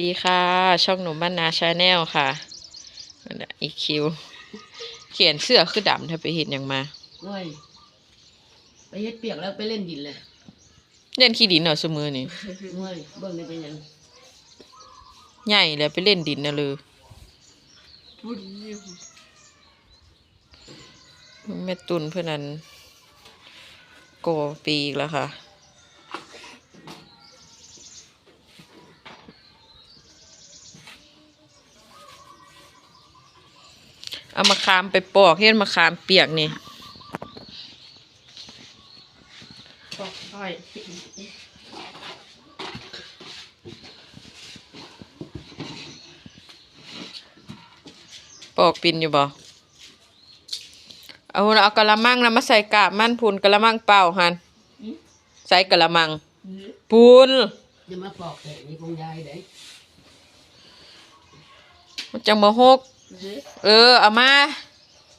ดีค่ะ ช่องหนุ่มบ้านนาชาแนลค่ะนั่นน่ะอีคิว เขียนเสื้อคือดำถ้าไปเห็นอย่างมาเว้ยไปเฮ็ดเปียกแล้วไปเล่นดินเลย เล่นขี้ดินเหรอสมือนี่เว้ยเบิ่งได้เป็นหยังใหญ่เลยไปเล่นดินนะเลยแม่ตุนเพื่อนนั้นโกปีอีกแล้วค่ะ เอามาคามไปปอกเฮ็ดมาคามเปียกนี่ปอกอ้อยปอกปินอยู่บ่เอาหุ่นเอากะละมังนะมาใส่กาบมันพูนกะละมังเปล่าหันใส่กะละมังพูนจะมาปอกแกะนี่คงยายเด้มันจังมาหก เออ เอามา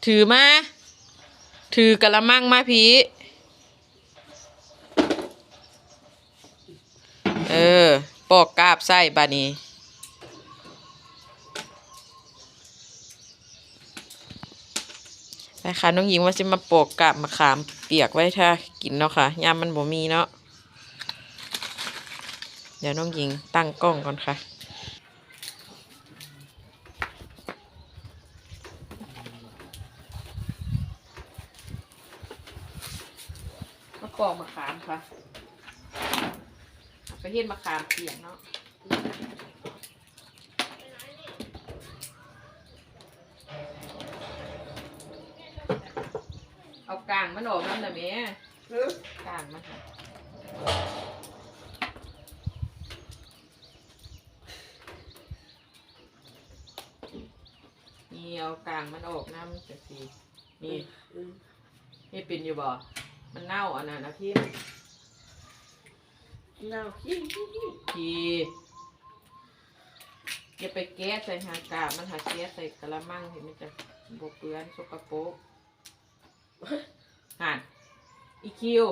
ถือมา ถือกะละมังมาพีเออ ปอกกาบใส่บานี้ไปค่ะน้องหญิงว่าจะมาปอกกาบมะขามเปียกไว้ถ้ากินเนาะค่ะยามมันบ่มีเนาะเดี๋ยวน้องหญิงตั้งกล้องก่อนค่ะ มาป อกมะขามค่ะไปเฮ็ดมะขามเปียกเนาะเอากลางมันออกนั่นน่ะแม่กลางมันค่ะนี่เอากลางมันออกน้ำจังสีนี่นี่เป็นอยู่บ่ มันเน่าอันนั้นนะพี่เน่าขี้พี่อย่าไปแก้ใส่หากาบมันหาแก้ใส่กระมังเห็นไหมจ๊ะบเปื้อนสกปรกหันอีคิว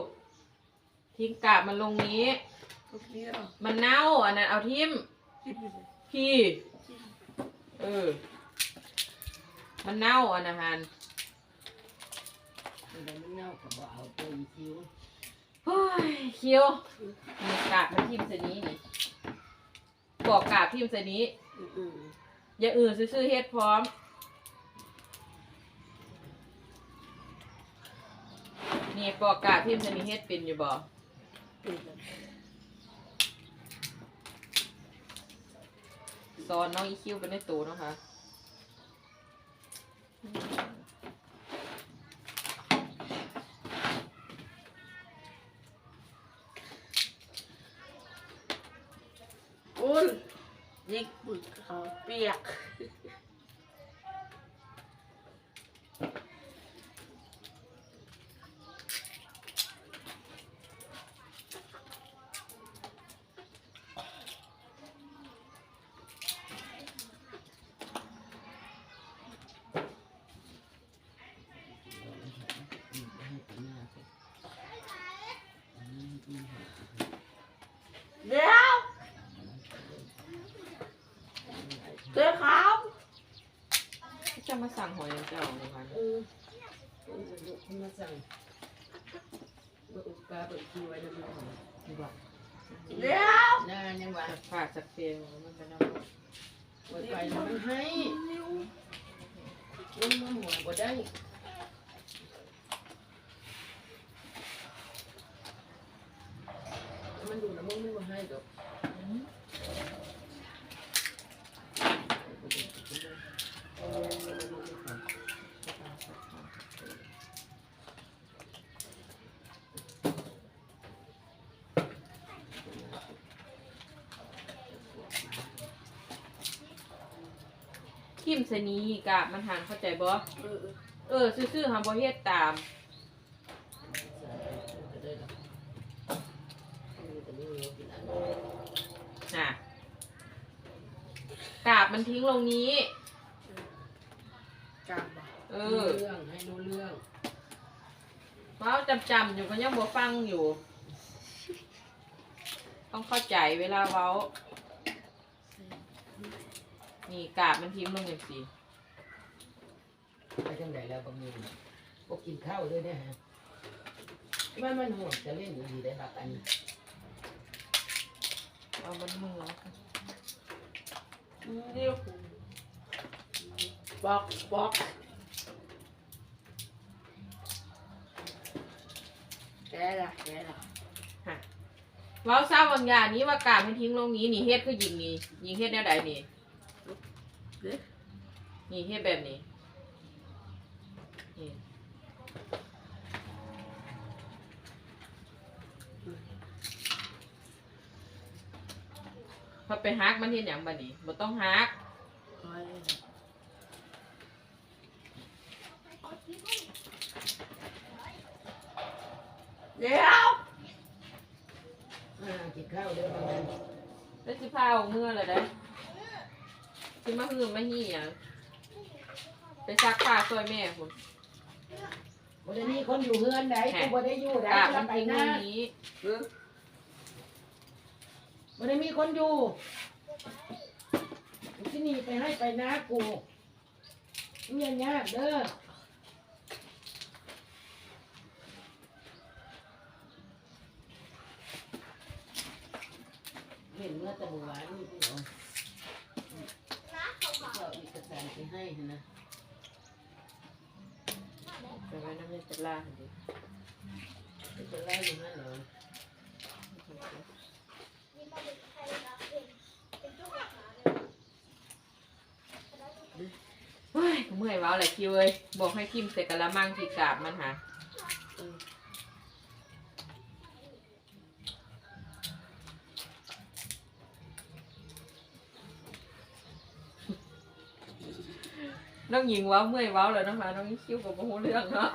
ทิ้งกาบมันลงนี้ มันเน่าอันนั้นเอาทิมพี่ เออ มันเน่าอันนั้น หันมันได้มันเน่าก็บ่เอาตัวอีคิวเฮ้ยคิวมีกาบมันทิมใส่นี้นี่ปอกกาบทิมใส่นี้ อืออย่าอื่นซื้อๆเฮ็ดพร้อม นี่ปอกกาบทิมใส่นี้เฮ็ดเป็นอยู่บ่สอนน้องอีคิวไปในตูเนาะคะ อุ่นยิกปึกเขาเปียก เดี๋ยว เดี๋ยวครับจะมาสั่งหอยเจ้าเลยค่ะเออคุณมาสั่งเบิกปลาเบิกคิวไว้นะพี่ดีกว่าเดี๋ยวน่ายังว่าสักฝากสักเฟียงมันเป็นเอาเบิกไปแล้วมันให้มันมาหัวบ่ได้มันอยู่นะมึงมันบ่ให้ดอก ทิมใส่นี้กะมันหันเข้าใจบ่เออเออซื่อๆหาบ่เฮ็ดตามก็ได้ดอกเออแต่นี่เรากินอันน่ะกาบมันทิ้งลงนี้ กลางบ่เอรู้อเรื่องให้รู้เรื่องเพราะจำจำๆอยู่ก็ยังบ่ฟังอยู่ ต้องเข้าใจเวลาเว้าใส่ นี่กาบมันทิ้งลงอย่างสีไปทางไหนแล้วบางมีพวกกินข้าวเลยเนี่ยฮะมันมันห่วงจะเล่นอยู่ดีได้บักอันนี้เอามันมือแล้วกันเรียวบอกบอกแกล่ะแกล่ะเว้าเศร้าบางอย่างนี้ว่ากาบมันทิ้งลงนี้นี่เฮ็ดคือยิงนี่ยิงเฮ็ดแนวใดนี่ นี่เฮ็ดแบบนี้นี่พอไปฮักมันเฮ็ดหยังบัดนี้บ่ต้องฮักเดี๋ยวอ่ากินข้าวเด้อบางอันแล้วสิพาออกเมื่อเลยได้อ สิมาหือมาหี่หยังไปซักผ้าช่วยแม่คุณบ่ได้มีคนอยู่เฮือนใดกูบ่ได้อยู่ใดกาบจะมันไปทิ้งหลน้างนี้บ่ได้มีคนอยู่กูที่นี่ไปให้ไปนะกูเมียยากเด้อเห็นเมื่อแต่เมื่อวานนี่พี่น้องก็เอกสารไปให้นะไปไว้น้ำเย็นจะลาหั่นดิจะไล่อยู่นั่นเหรอเฮ้ยเมื่อยว้าวแหละคิวเอ้ยบอกให้ทิมใส่กะละมังที่กาบมันหา น้องหญิงว้าเมื่อยว้าเลยนะคะน้องคิ้วกับโมโหเรื่องเนาะ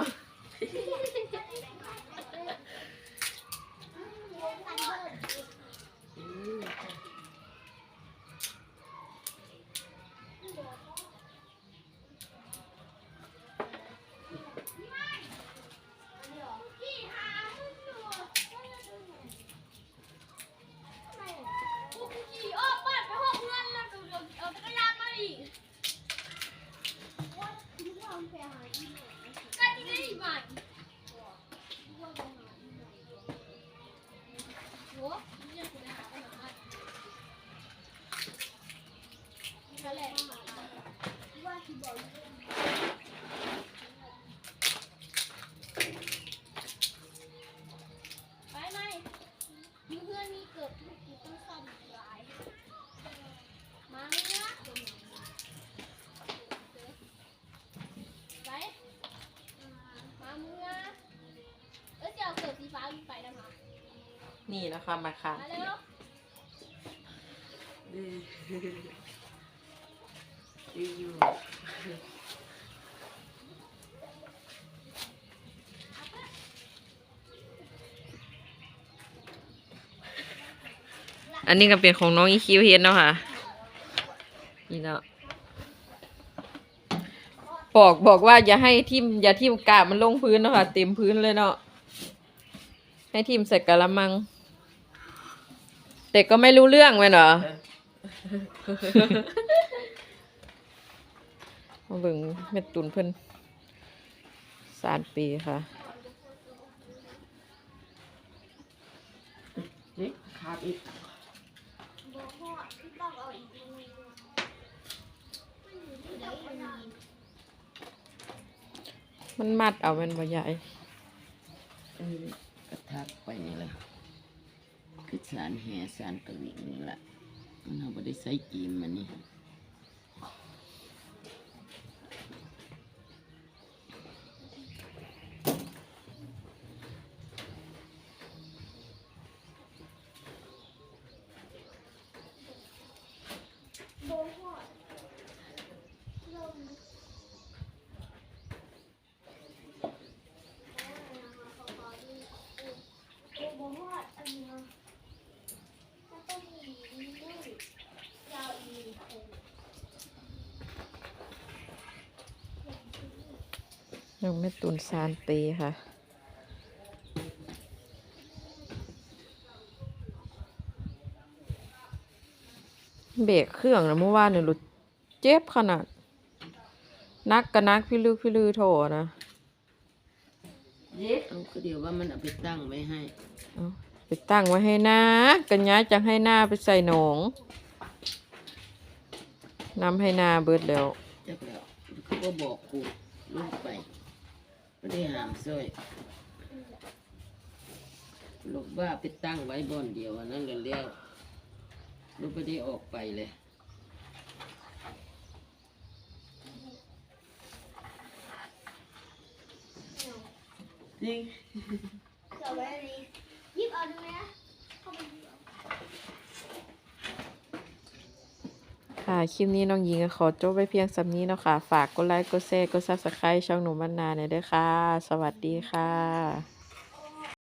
นี่นะคะมาค่ะมาเร็วอยู่อันนี้ก็เป็นของน้องอีคิวเฮ็ดเนาะค่ะ นี่เนาะบอกบอกว่าอย่าให้ทิมอย่าทิมกาบมันลงพื้นเนาะค่ะเต็มพื้นเลยเนาะให้ทิมใส่กะละมัง แต่ก็ไม่รู้เรื่องแม่นเหรอมาเบิ่งเม็ดตุนเพิ่นสามปีค่ะนี่ขาดอีกบอกพ่อที่ต้องเอาอีกทีนึงมันอยู่ที่ไหนมันมีมันมัดเอาแมันบ่ใหญ่เออกระทักไปนี่แหละคือ สารแห่สารกระวิ่งนี่แหละมันเอาไปได้ใส่กีมมันนี่ บอกพ่อลงบอกพ่ออันนี้ก็ต้องมีนี่ยาวอีกคน ยังไม่ตุนซานปีค่ะ เบรกเครื่องนะเมื่อวานเนี่ยหลุดเจ็บขนาด นักก็นักพี่ลือพี่ลือโถนะเย็ดเอาก็เดี๋ยวว่ามันเอาไปตั้งไว้ให้เอาไปตั้งไว้ให้หน้ากันย้ายจังให้หน้าไปใส่หนองนำให้หน้าเบิดแล้วจักแล้วเขาก็บอกกูลงไป ไม่ได้หามซอยลูกว่าไปตั้งไว้บอนเดียวอันนั้นเลยแล้วลูกไม่ได้ออกไปเลยจริงเดี๋ยวไว้อันนี้หยิบเอาดูนะเข้าไปหยิบเอา ค่ะ คลิปนี้น้องหญิงก็ขอจบไปเพียงสำนี้เนาะค่ะ ฝากกดไลค์ กดแชร์ กดซับสไครต์ช่องหนูมันนาเนี่ยด้วยค่ะ สวัสดีค่ะ